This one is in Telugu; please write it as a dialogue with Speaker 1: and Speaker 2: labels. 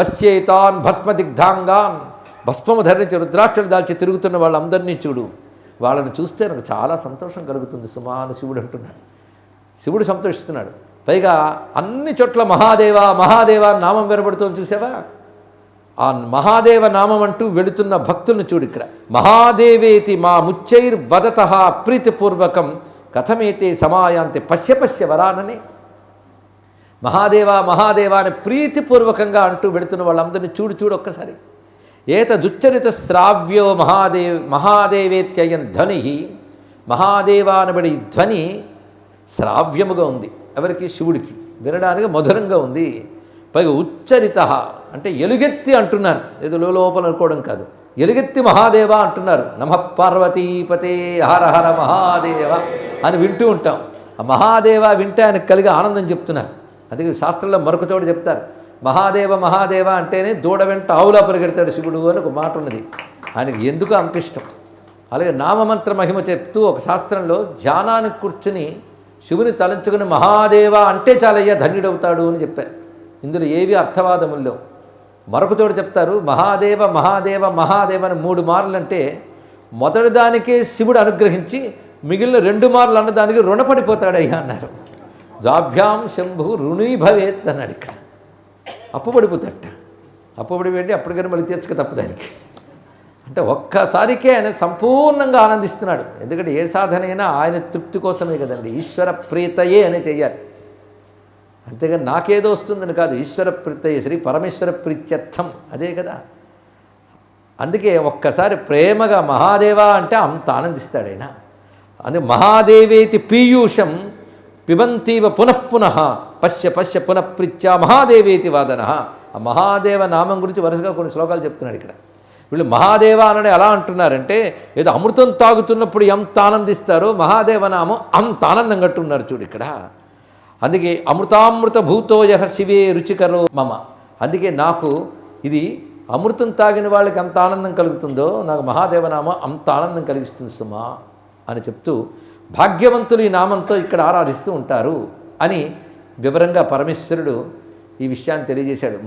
Speaker 1: పశ్యేతాన్ భస్మదిగ్ధాంగాన్. భస్మము ధరించి రుద్రాక్షలు దాల్చి తిరుగుతున్న వాళ్ళందరినీ చూడు. వాళ్ళని చూస్తే నాకు చాలా సంతోషం కలుగుతుంది సుమా అని శివుడు అంటున్నాడు. శివుడు సంతోషిస్తున్నాడు. పైగా అన్ని చోట్ల మహాదేవ మహాదేవ నామం వినబడుతుంది చూసావా? ఆ మహాదేవ నామం అంటూ వెళుతున్న భక్తుల్ని చూడు ఇక్కడ. మహాదేవేతి మా ముచ్చైర్ వదత ప్రీతిపూర్వకం కథమేతే సమాయాంతి పశ్య పశ్య వరానని మహాదేవ మహాదేవ అని ప్రీతిపూర్వకంగా అంటూ పెడుతున్న వాళ్ళందరినీ చూడు చూడు ఒక్కసారి. ఏత దుచ్చరిత శ్రావ్యో మహాదేవ్ మహాదేవేత్యయం ధ్వని మహాదేవ అనబడి ధ్వని శ్రావ్యముగా ఉంది. ఎవరికి? శివుడికి. వినడానికి మధురంగా ఉంది. పైగా ఉచ్చరిత అంటే ఎలుగెత్తి అంటున్నారు. ఏదో లోపల అనుకోవడం కాదు. ఎలుగెత్తి మహాదేవ అంటున్నారు. నమ పార్వతీపతే హర హర మహాదేవ అని వింటూ ఉంటాం. ఆ మహాదేవ వింటే ఆయనకు కలిగి ఆనందం చెప్తున్నారు. అందుకే శాస్త్రంలో మరొక చోట చెప్తారు. మహాదేవ మహాదేవ అంటేనే దూడ వెంట ఆవులా పరిగెడతాడు శివుడు అని ఒక మాట ఉన్నది. ఆయనకి ఎందుకు అంత ఇష్టం? అలాగే నామమంత్ర మహిమ చెప్తూ ఒక శాస్త్రంలో జానానికి కూర్చుని శివుని తలంచుకుని మహాదేవ అంటే చాలయ్యా ధన్యుడవుతాడు అని చెప్పారు. ఇందులో ఏవి అర్థవాదముల్లో? మరొక చోట చెప్తారు మహాదేవ మహాదేవ మహాదేవ అని మూడు మార్లు అంటే మొదటి దానికే శివుడు అనుగ్రహించి మిగిలిన రెండు మార్లు అన్నదానికి రుణపడిపోతాడయ్యా అన్నారు. జాభ్యాం శంభు రుణీభవేత్ అన్నాడు ఇక్కడ అప్పు పడిపోతాడట అప్పు పడిపోయింది అప్పటికైనా మళ్ళీ తీర్చక తప్పదానికి అంటే ఒక్కసారికే ఆయన సంపూర్ణంగా ఆనందిస్తున్నాడు. ఎందుకంటే ఏ సాధన అయినా ఆయన తృప్తి కోసమే కదండి. ఈశ్వర ప్రీతయే అని చెయ్యాలి. అంతేగాని నాకేదో వస్తుందని కాదు. ఈశ్వర ప్రీతయే శ్రీ పరమేశ్వర ప్రీత్యర్థం. అదే కదా. అందుకే ఒక్కసారి ప్రేమగా మహాదేవా అంటే అంత ఆనందిస్తాడు ఆయన. అందుకే మహాదేవేతి పీయూషం పిబంతీవ పునఃపునః పశ్య పశ్య పునఃప్రిత్యా మహాదేవేతి వాదన. ఆ మహాదేవ నామం గురించి వరుసగా కొన్ని శ్లోకాలు చెప్తున్నాడు ఇక్కడ. వీళ్ళు మహాదేవ అనని ఎలా అంటున్నారంటే ఏదో అమృతం తాగుతున్నప్పుడు ఎంత ఆనందిస్తారో మహాదేవ నామం అంత ఆనందం కట్టున్నారు చూడు ఇక్కడ. అందుకే అమృతామృత భూతోయ శివే రుచికరో మమ. అందుకే నాకు ఇది అమృతం తాగిన వాళ్ళకి ఎంత ఆనందం కలుగుతుందో నాకు మహాదేవనామం అంత ఆనందం కలిగిస్తుంది సుమా అని చెప్తూ భాగ్యవంతులు ఈ నామంతో ఇక్కడ ఆరాధిస్తూ ఉంటారు అని వివరంగా పరమేశ్వరుడు ఈ విషయాన్ని తెలియజేశాడు.